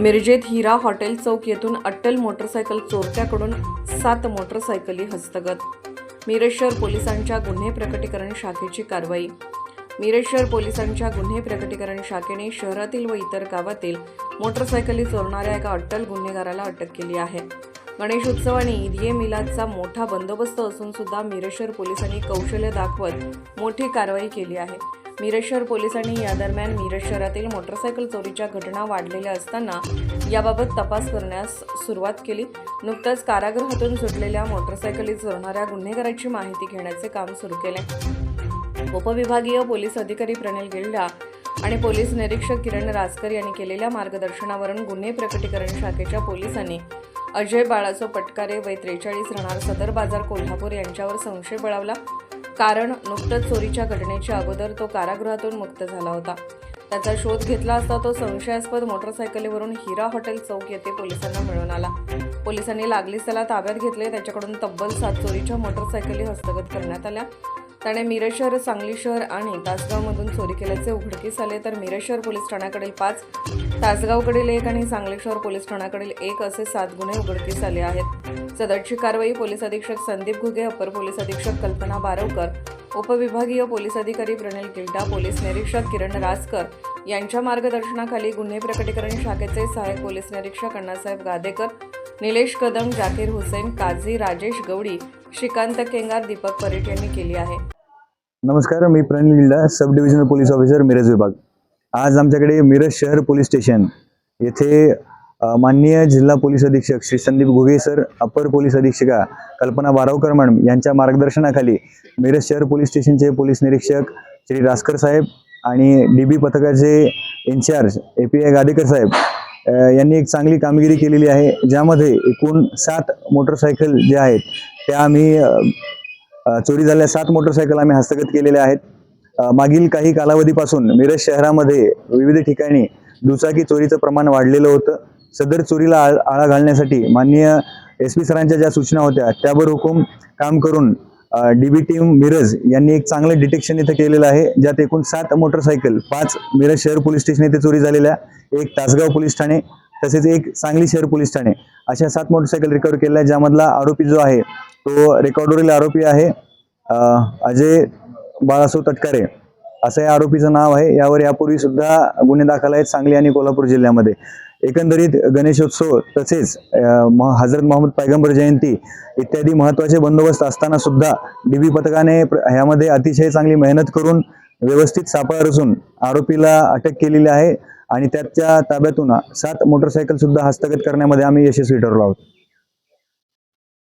मिरजेत हिरा hotel चौक येथून अट्टल motorcycle चोरट्याकडून सात मोटरसायकली हस्तगत. मिरज शहर पोलिसांच्या गुन्हे प्रकटीकरण शाखेची कारवाई. मिरज शहर पोलिसांच्या गुन्हे प्रकटीकरण शाखेने शहरातील व इतर गावातील मोटरसायकली चोरणाऱ्या एका अट्टल गुन्हेगाराला अटक केली आहे. गणेश उत्सव आणि ईद ए मिलादचा मोठा बंदोबस्त असून सुद्धा मिरज शहर पोलिसांनी कौशल्य दाखवत मोठी कारवाई केली आहे. मिरज शहर पोलिसांनी या दरम्यान मिरज शहरातील मोटरसायकल चोरीच्या घटना वाढलेल्या असताना याबाबत तपास करण्यास सुरुवात केली. नुकताच कारागृहातून सुटलेल्या मोटरसायकली चोरणाऱ्या गुन्हेगाराची माहिती घेण्याचे काम सुरू केले. उपविभागीय पोलीस अधिकारी प्रणिल गिल्डा आणि पोलीस निरीक्षक किरण राजकर यांनी केलेल्या मार्गदर्शनावरून गुन्हे प्रकटीकरण शाखेच्या पोलिसांनी अजय बाळासो पटकारे वय त्रेचाळीस राहणार सदर बाजार कोल्हापूर यांच्यावर संशय बळावला. कारण नुकतंच चोरीच्या घटनेच्या अगोदर तो कारागृहातून मुक्त झाला होता. त्याचा शोध घेतला असता तो संशयास्पद मोटरसायकलीवरून हिरा हॉटेल चौक येथे पोलिसांना मिळून आला. पोलिसांनी लागलीच त्याला ताब्यात घेतले त्याच्याकडून तब्बल सात चोरीच्या मोटरसायकली हस्तगत करण्यात आल्या. त्याने मिरज शहर सांगली शहर आणि तासगावमधून चोरी केल्याचे उघडकीस आले तर मिरज शहर पोलीस ठाण्याकडील पाच तासगावकडील एक आणि सांगली शहर पोलीस ठाण्याकडील एक असे सात गुन्हे उघडकीस आले आहेत. सदरची कारवाई पोलीस अधीक्षक संदीप घुगे अपर पोलीस अधीक्षक कल्पना बारवकर उपविभागीय पोलीस अधिकारी प्रणिल किल्टा पोलीस निरीक्षक किरण राजकर यांच्या मार्गदर्शनाखाली गुन्हे प्रकटीकरण शाखेचे सहाय्यक पोलीस निरीक्षक अण्णासाहेब गादेकर निलेश कदम जाकीर हुसेन काझी राजेश गवडी श्रीकांत केंगार दीपक परेट यांनी केली आहे. नमस्कार मी Pranil Gilda sub divisional police officer Miraj विभाग. आज आमच्याकडे मिरज शहर पोलीस स्टेशन येथे माननीय जिल्हा पोलीस अधीक्षक श्री संदीप घुगे सर अपर पोलीस अधीक्षिका कल्पना बारावकर मॅडम यांच्या मार्गदर्शनाखाली मिरज शहर पोलीस स्टेशनचे पोलीस निरीक्षक श्री रासकर साहेब आणि डी बी पथकाचे in charge A P I Gadekar साहेब यांनी एक चांगली कामगिरी केलेली आहे ज्यामध्ये एकूण सात मोटरसायकल जे आहेत त्या आम्ही चोरी झालेल्या सात मोटरसायकल आम्ही हस्तगत केलेल्या आहेत. मागील काही कालावधीपासून मिरज शहरामध्ये विविध ठिकाणी दुचाकी चोरीचं प्रमाण वाढलेलं होतं. सदर चोरीला आळ आळा घालण्यासाठी माननीय एस पी सरांच्या ज्या सूचना होत्या त्यावर हुकूम काम करून डी बी टीम मिरज यांनी एक चांगलं डिटेक्शन इथं केलेलं आहे ज्यात एकूण सात मोटरसायकल पाच मिरज शहर पोलीस स्टेशन येथे चोरी झालेल्या एक तासगाव पोलीस ठाणे तसेच एक सांगली शहर पोलीस ठाणे. अशा सात मोटरसायकल रिकवर केल्या ज्यामधला आरोपी जो आहे तो रेकॉर्डवरील आरोपी आहे अजय बाळासो तटकरे असं या आरोपीचं नाव आहे. यावर यापूर्वी सुद्धा गुन्हे दाखल आहेत सांगली आणि कोल्हापूर जिल्ह्यामध्ये. एकंदरीत गणेशोत्सव तसेच हजरत मोहम्मद पैगंबर जयंती इत्यादी महत्त्वाचे बंदोबस्त असताना सुद्धा डीबी पथकाने ह्यामध्ये अतिशय चांगली मेहनत करून व्यवस्थित सापळा रचून आरोपीला अटक केलेली आहे. आणि त्याच्या ताब्यातून सात मोटरसायकल सुद्धा हस्तगत करण्यामध्ये आम्ही यशस्वी ठरलो आहोत.